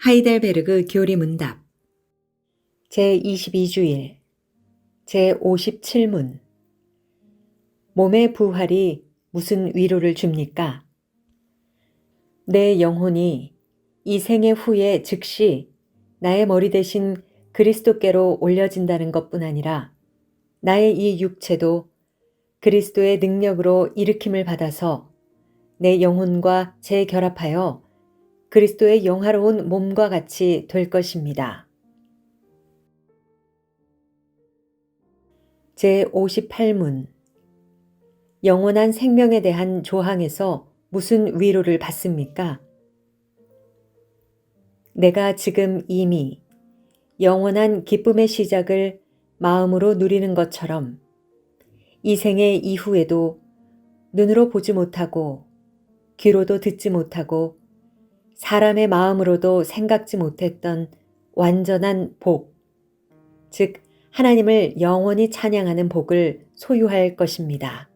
하이델베르그 교리 문답. 제22주일. 제57문. 몸의 부활이 무슨 위로를 줍니까? 내 영혼이 이 생애 후에 즉시 나의 머리 대신 그리스도께로 올려진다는 것뿐 아니라 나의 이 육체도 그리스도의 능력으로 일으킴을 받아서 내 영혼과 재결합하여 그리스도의 영화로운 몸과 같이 될 것입니다. 제58문 영원한 생명에 대한 조항에서 무슨 위로를 받습니까? 내가 지금 이미 영원한 기쁨의 시작을 마음으로 누리는 것처럼 이 생의 이후에도 눈으로 보지 못하고 귀로도 듣지 못하고 사람의 마음으로도 생각지 못했던 완전한 복, 즉 하나님을 영원히 찬양하는 복을 소유할 것입니다.